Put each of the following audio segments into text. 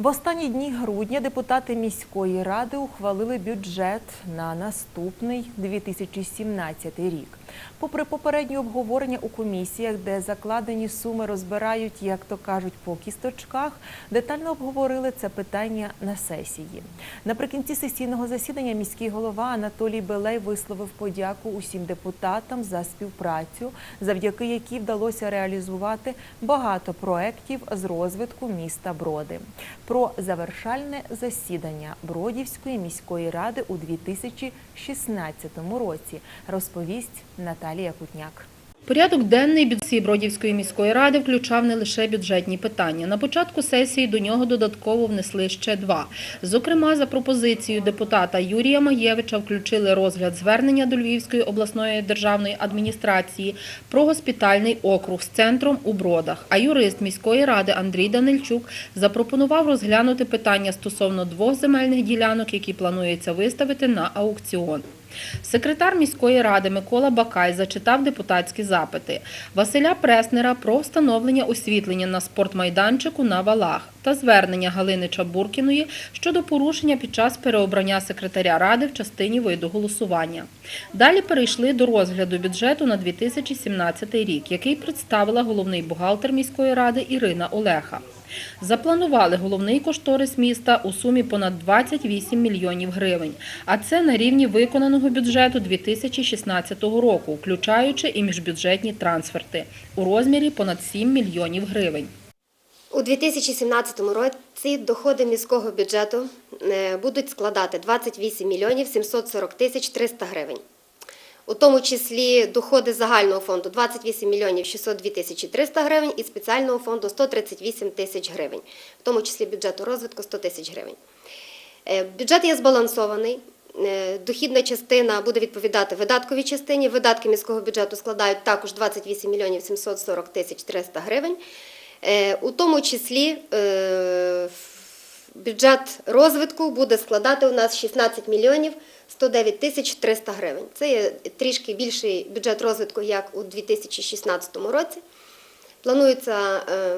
В останні дні грудня депутати міської ради ухвалили бюджет на наступний 2017 рік. Попри попереднє обговорення у комісіях, де закладені суми розбирають, як то кажуть, по кісточках, детально обговорили це питання на сесії. Наприкінці сесійного засідання міський голова Анатолій Белей висловив подяку усім депутатам за співпрацю, завдяки якій вдалося реалізувати багато проєктів з розвитку міста Броди. Про завершальне засідання Бродівської міської ради у 2016 році розповість Наталія Кутняк. Порядок денний бюджетів Бродівської міської ради включав не лише бюджетні питання. На початку сесії до нього додатково внесли ще два. Зокрема, за пропозицією депутата Юрія Маєвича включили розгляд звернення до Львівської обласної державної адміністрації про госпітальний округ з центром у Бродах. А юрист міської ради Андрій Данильчук запропонував розглянути питання стосовно двох земельних ділянок, які планується виставити на аукціон. Секретар міської ради Микола Бакай зачитав депутатські запити. Василя Преснера про встановлення освітлення на спортмайданчику на валах та звернення Галини Чабуркіної щодо порушення під час переобрання секретаря ради в частині виду голосування. Далі перейшли до розгляду бюджету на 2017 рік, який представила головний бухгалтер міської ради Ірина Олеха. Запланували головний кошторис міста у сумі понад 28 мільйонів гривень, а це на рівні виконаного бюджету 2016 року, включаючи і міжбюджетні трансферти у розмірі понад 7 мільйонів гривень. У 2017 році доходи міського бюджету е, будуть складати 28 мільйонів 740 тисяч 300 гривень. У тому числі доходи загального фонду 28 мільйонів 602 тисячі 300 гривень і спеціального фонду 138 тисяч гривень, в тому числі бюджету розвитку 100 тисяч гривень. Е, Бюджет є збалансований. Е, Дохідна частина буде відповідати видатковій частині. Видатки міського бюджету складають також 28 мільйонів 740 тисяч 300 гривень. Е, У тому числі е, бюджет розвитку буде складати у нас 16 мільйонів 109 тисяч 300 гривень. Це є трішки більший бюджет розвитку, як у 2016 році. Планується е,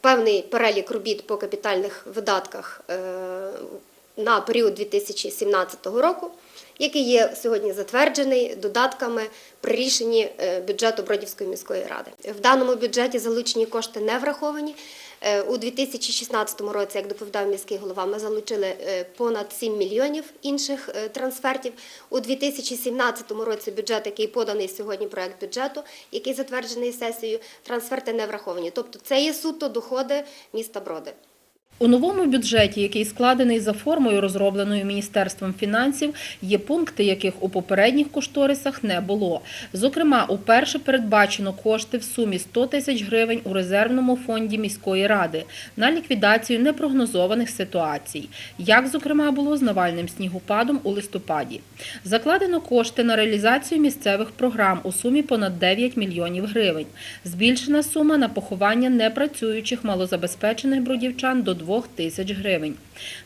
певний перелік робіт по капітальних видатках на період 2017 року, який є сьогодні затверджений додатками при рішенні е, бюджету Бродівської міської ради. В даному бюджеті залучені кошти не враховані. Е, У 2016 році, як доповідав міський голова, ми залучили е, понад 7 мільйонів інших трансфертів. У 2017 році бюджет, який поданий сьогодні, проект бюджету, який затверджений сесією, трансферти не враховані. Тобто це є суто доходи міста Броди. У новому бюджеті, який складений за формою, розробленою Міністерством фінансів, є пункти, яких у попередніх кошторисах не було. Зокрема, уперше передбачено кошти в сумі 100 тисяч гривень у резервному фонді міської ради на ліквідацію непрогнозованих ситуацій, як, зокрема, було з навальним снігопадом у листопаді. Закладено кошти на реалізацію місцевих програм у сумі понад 9 мільйонів гривень. Збільшена сума на поховання непрацюючих малозабезпечених бродівчан до 2 тисяч гривень.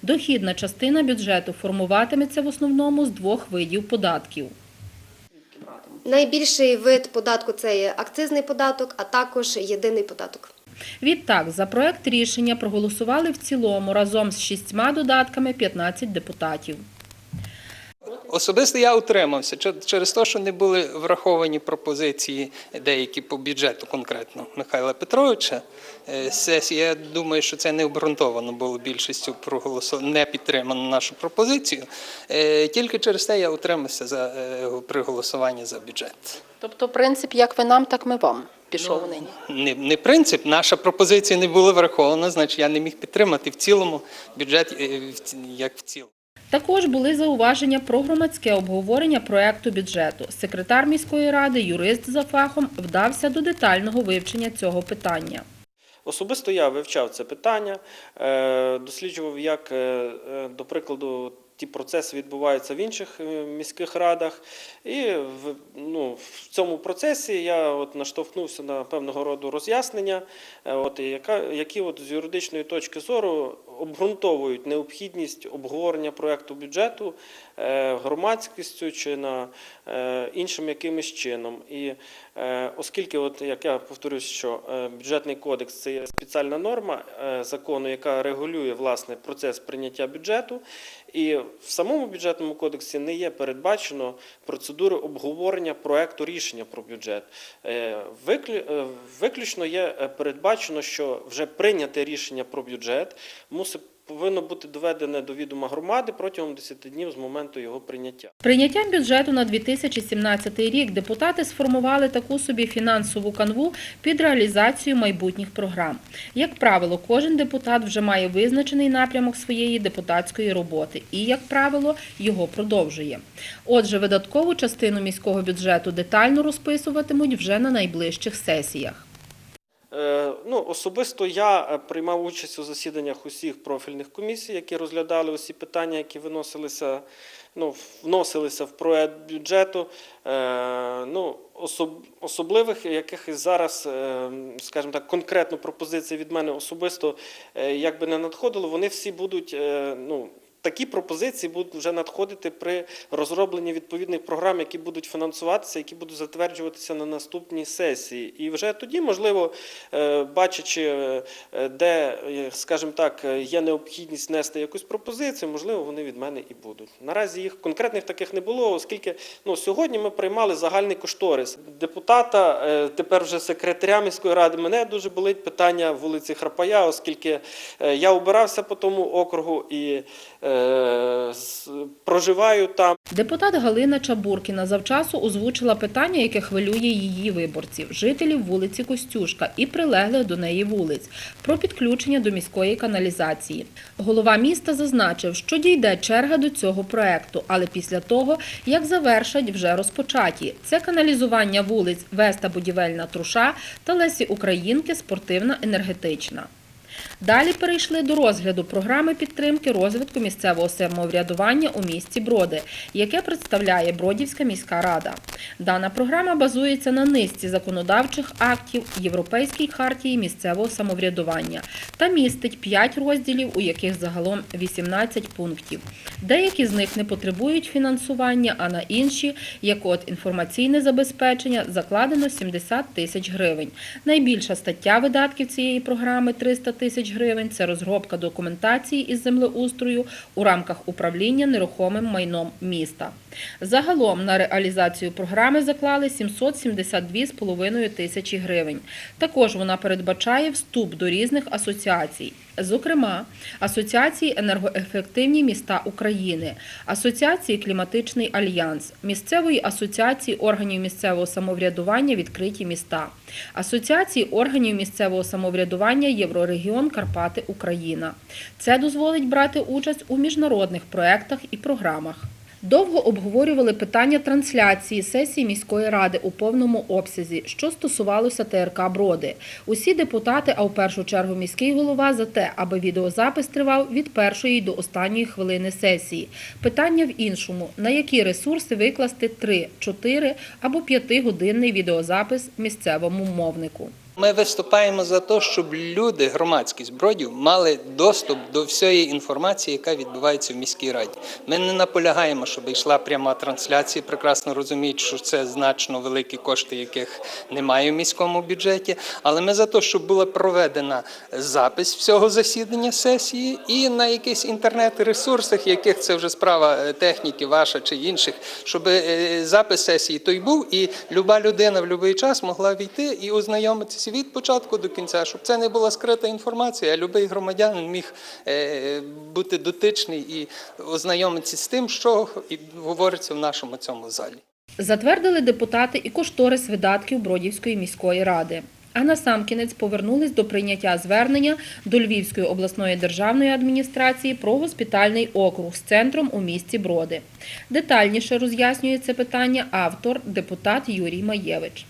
Дохідна частина бюджету формуватиметься в основному з двох видів податків. Найбільший вид податку це є акцизний податок, а також єдиний податок. Відтак, за проект рішення проголосували в цілому разом з шістьма додатками 15 депутатів. Особисто я утримався чер- через те, що не були враховані пропозиції деякі по бюджету конкретно Михайла Петровича. Е, Сесія, я думаю, що це не обґрунтовано було більшістю проголосовано, не підтримано нашу пропозицію. Е, Тільки через те я утримався за, е, при голосуванні за бюджет. Тобто принцип як ви нам, так ми вам пішов нині. Не, не принцип, наша пропозиція не була врахована, значить я не міг підтримати в цілому бюджет як в цілому. Також були зауваження про громадське обговорення проекту бюджету. Секретар міської ради, юрист за фахом, вдався до детального вивчення цього питання. Особисто я вивчав це питання, е, досліджував, як, е, е, до прикладу, ті процеси відбуваються в інших міських радах. І в, ну, в цьому процесі я от наштовхнувся на певного роду роз'яснення, от, які от з юридичної точки зору обґрунтовують необхідність обговорення проекту бюджету е, громадськістю чи на е, іншим якимось чином. І е, оскільки, от як я повторюсь, що бюджетний кодекс це є спеціальна норма закону, яка регулює власне процес прийняття бюджету, і в самому бюджетному кодексі не є передбачено процедури обговорення проекту рішення про бюджет. Виклю- Виключно є передбачено, що вже прийняте рішення про бюджет мусить повинно бути доведене до відома громади протягом 10 днів з моменту його прийняття. Прийняттям бюджету на 2017 рік депутати сформували таку собі фінансову канву під реалізацію майбутніх програм. Як правило, кожен депутат вже має визначений напрямок своєї депутатської роботи і, як правило, його продовжує. Отже, видаткову частину міського бюджету детально розписуватимуть вже на найближчих сесіях. Е, Ну, особисто я е, приймав участь у засіданнях усіх профільних комісій, які розглядали усі питання, які виносилися, ну, вносилися в проект бюджету. Е, Ну, особ- особливих якихось зараз, скажімо так, конкретно пропозицій від мене особисто як би не надходило, вони всі будуть, ну, Такі пропозиції будуть вже надходити при розробленні відповідних програм, які будуть фінансуватися, які будуть затверджуватися на наступній сесії. І вже тоді, можливо, е, бачачи, е, де, е, скажімо так, є необхідність внести якусь пропозицію, можливо, вони від мене і будуть. Наразі їх конкретних таких не було, оскільки ну, сьогодні ми приймали загальний кошторис. Депутата, тепер вже секретаря міської ради, мене дуже болить питання вулиці Храпая, оскільки я обирався по тому округу і проживаю там. Депутат Галина Чабуркіна завчасу озвучила питання, яке хвилює її виборців, жителів вулиці Костюшка і прилеглих до неї вулиць, про підключення до міської каналізації. Голова міста зазначив, що дійде черга до цього проекту, але після того, як завершать вже розпочаті. Це каналізування вулиць Веста Будівельна Труша та Лесі Українки спортивна енергетична. Далі перейшли до розгляду програми підтримки розвитку місцевого самоврядування у місті Броди, яке представляє Бродівська міська рада. Дана програма базується на низці законодавчих актів Європейській хартії місцевого самоврядування та містить 5 розділів, у яких загалом 18 пунктів. Деякі з них не потребують фінансування, а на інші, як от інформаційне забезпечення, закладено 70 тисяч гривень. Найбільша стаття видатків цієї програми 300 тисяч гривень. Це розробка документації із землеустрою у рамках управління нерухомим майном міста. Загалом на реалізацію програми заклали 772,5 тисячі гривень. Також вона передбачає вступ до різних асоціацій. Зокрема, Асоціації енергоефективні міста України, Асоціації Кліматичний альянс, місцевої асоціації органів місцевого самоврядування Відкриті міста, Асоціації органів місцевого самоврядування Єврорегіон Карпати Україна. Це дозволить брати участь у міжнародних проектах і програмах. Довго обговорювали питання трансляції сесії міської ради у повному обсязі, що стосувалося ТРК Броди. Усі депутати, а в першу чергу міський голова, за те, аби відеозапис тривав від першої до останньої хвилини сесії. Питання в іншому: на які ресурси викласти 3, 4 або 5 годинний відеозапис місцевому мовнику. Ми виступаємо за те, щоб люди, громадськість бродів, мали доступ до всієї інформації, яка відбувається в міській раді. Ми не наполягаємо, щоб йшла пряма трансляція. Прекрасно розуміють, що це значно великі кошти, яких немає в міському бюджеті. Але ми за те, щоб була проведена запис всього засідання сесії і на якихось інтернет-ресурсах, яких це вже справа е, техніки, ваша чи інших, щоб е, запис сесії той був, і люба людина в будь-який час могла війти і ознайомитися від початку до кінця, щоб це не була скрита інформація, а будь-який громадянин міг е, бути дотичний і ознайомитися з тим, що говориться в нашому цьому залі. Затвердили депутати і кошторис видатків Бродівської міської ради. А насамкінець повернулись до прийняття звернення до Львівської обласної державної адміністрації про госпітальний округ з центром у місті Броди. Детальніше роз'яснює це питання автор, депутат Юрій Маєвич.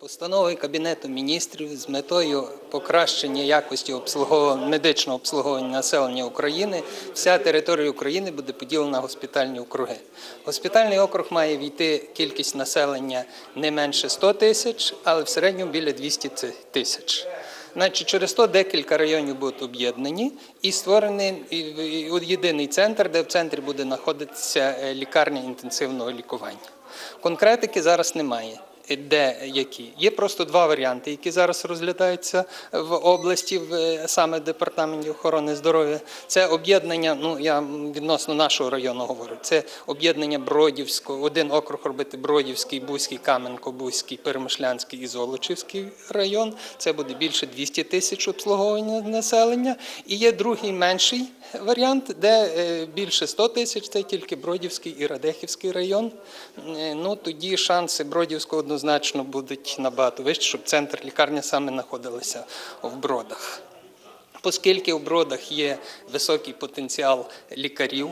Постановою Кабінету міністрів з метою покращення якості обслуговування медичного обслуговування населення України вся територія України буде поділена на госпітальні округи. Госпітальний округ має війти кількість населення не менше 100 тисяч, але в середньому біля 200 тисяч. Значить, через то декілька районів будуть об'єднані і створений єдиний центр, де в центрі буде знаходитися е, лікарня інтенсивного лікування. Конкретики зараз немає. Де які є просто два варіанти, які зараз розглядаються в області, в е, саме департаменті охорони здоров'я. Це об'єднання. Ну я відносно нашого району говорю. Це об'єднання Бродівського, один округ робити Бродівський, Бузький, Кам'янко-Бузький, Перемишлянський і Золочівський район. Це буде більше 200 тисяч обслуговування населення. І є другий менший варіант, де е, більше 100 тисяч. Це тільки Бродівський і Радехівський район. Е, Ну тоді шанси Бродівського однозначно будуть набагато вищі, щоб центр лікарня саме знаходилися в Бродах. Оскільки у бродах є високий потенціал лікарів,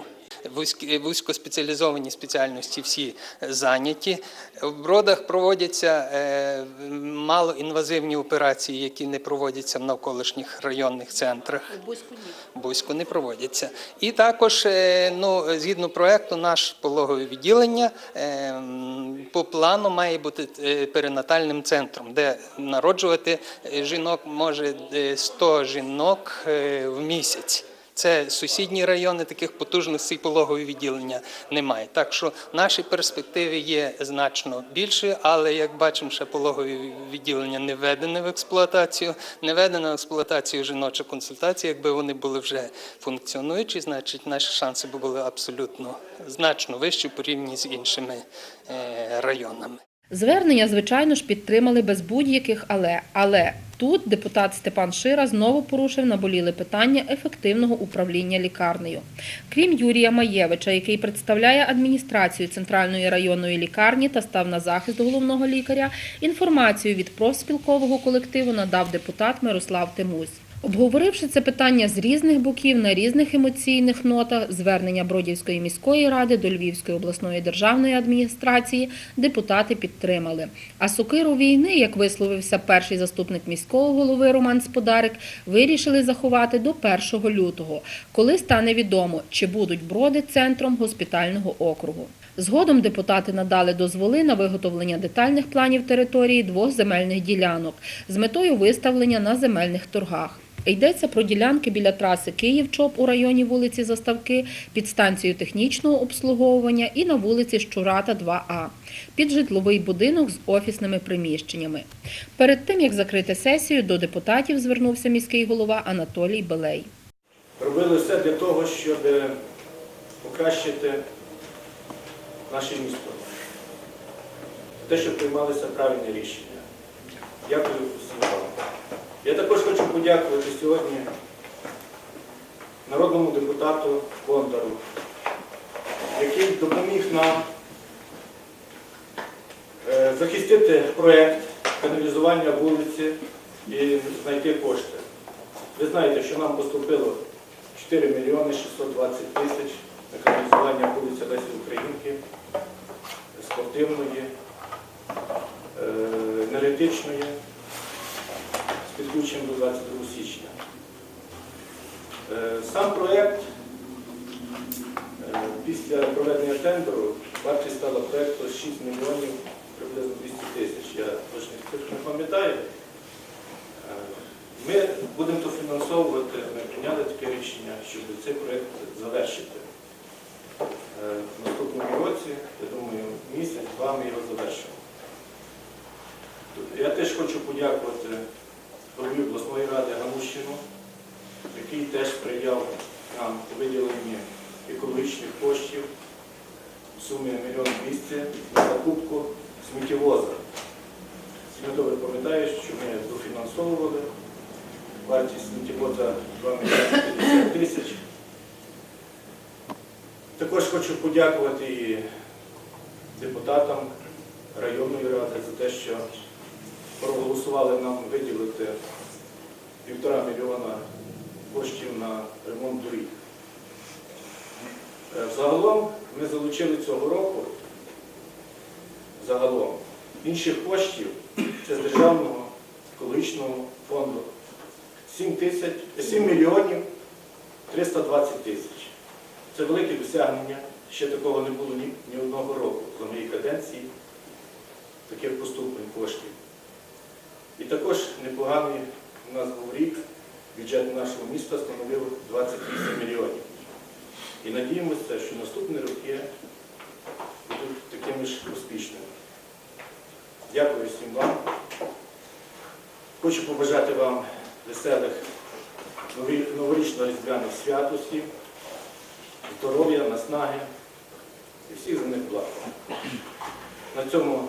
вузькоспеціалізовані спеціальності всі зайняті. В бродах проводяться е, малоінвазивні операції, які не проводяться в навколишніх районних центрах. Бузько не проводяться. І також, е, ну, згідно проекту, наше пологове відділення е, по плану має бути перинатальним центром, де народжувати жінок може е, 100 жінок в місяць. Це сусідні райони, таких потужностей пологові відділення немає. Так що в нашій перспективі є значно більше, але як бачимо, ще пологові відділення не введені в експлуатацію, не введена в експлуатацію жіноча консультація. Якби вони були вже функціонуючі, значить наші шанси були абсолютно значно вищі в порівнянні з іншими е, районами. Звернення, звичайно ж, підтримали без будь-яких але. Але тут депутат Степан Шира знову порушив наболіле питання ефективного управління лікарнею. Крім Юрія Маєвича, який представляє адміністрацію центральної районної лікарні та став на захист головного лікаря, інформацію від профспілкового колективу надав депутат Мирослав Тимусь. Обговоривши це питання з різних боків на різних емоційних нотах, звернення Бродівської міської ради до Львівської обласної державної адміністрації депутати підтримали. А сокиру війни, як висловився перший заступник міського голови Роман Сподарик, вирішили заховати до 1 лютого, коли стане відомо, чи будуть броди центром госпітального округу. Згодом депутати надали дозволи на виготовлення детальних планів території двох земельних ділянок з метою виставлення на земельних торгах. Йдеться про ділянки біля траси Київ-Чоп у районі вулиці Заставки, під станцією технічного обслуговування і на вулиці Щурата 2А, під житловий будинок з офісними приміщеннями. Перед тим, як закрити сесію, до депутатів звернувся міський голова Анатолій Белей. Робили все для того, щоб покращити наше місто. Те, щоб приймалися правильні рішення. Дякую всім вам. Я також хочу подякувати сьогодні народному депутату Бондару, який допоміг нам е, захистити проєкт каналізування вулиці і знайти кошти. Ви знаєте, що нам поступило 4 мільйони 620 тисяч на каналізування вулиці Лесі Українки, спортивної, е, енергетичної, підключенням до 22 січня. Е, Сам проєкт е, після проведення тендеру вартість стала проєкту 6 мільйонів приблизно 200 тисяч. Я точних цифр не пам'ятаю. Е, Ми будемо то фінансовувати, ми прийняли таке рішення, щоб цей проєкт завершити. В наступному році, я думаю, місяць-два ми його завершимо. Я теж хочу подякувати голові обласної ради Ганущину, який теж сприяв нам у виділенні екологічних коштів в сумі 1 мільйон 200 на закупку сміттєвоза. Я добре пам'ятаю, що ми дофінансовували вартість сміттєвоза 2 мільйони 50 тисяч. Також хочу подякувати і депутатам районної ради за те, що проголосували нам виділити півтора мільйона коштів на ремонт доріг. Е, Загалом ми залучили цього року загалом інших коштів це з державного екологічного фонду 7, тисяч, 7 мільйонів 320 тисяч. Це велике досягнення. Ще такого не було ні, ні одного року за моїй каденції таких поступлень коштів. І також непоганий у нас був рік, бюджет нашого міста становив 28 мільйонів. І надіємося, що наступні роки будуть такими ж успішними. Дякую всім вам. Хочу побажати вам веселих новорічно різдвяних святостів, здоров'я, наснаги і всіх за них благ. На цьому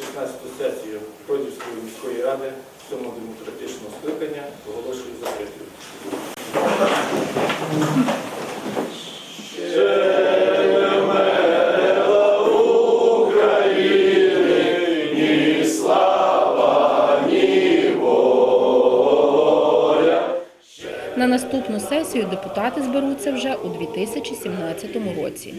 16-ту сесію Бродівської міської ради 7 демократичного скликання оголошую закритою. На наступну сесію депутати зберуться вже у 2017 році.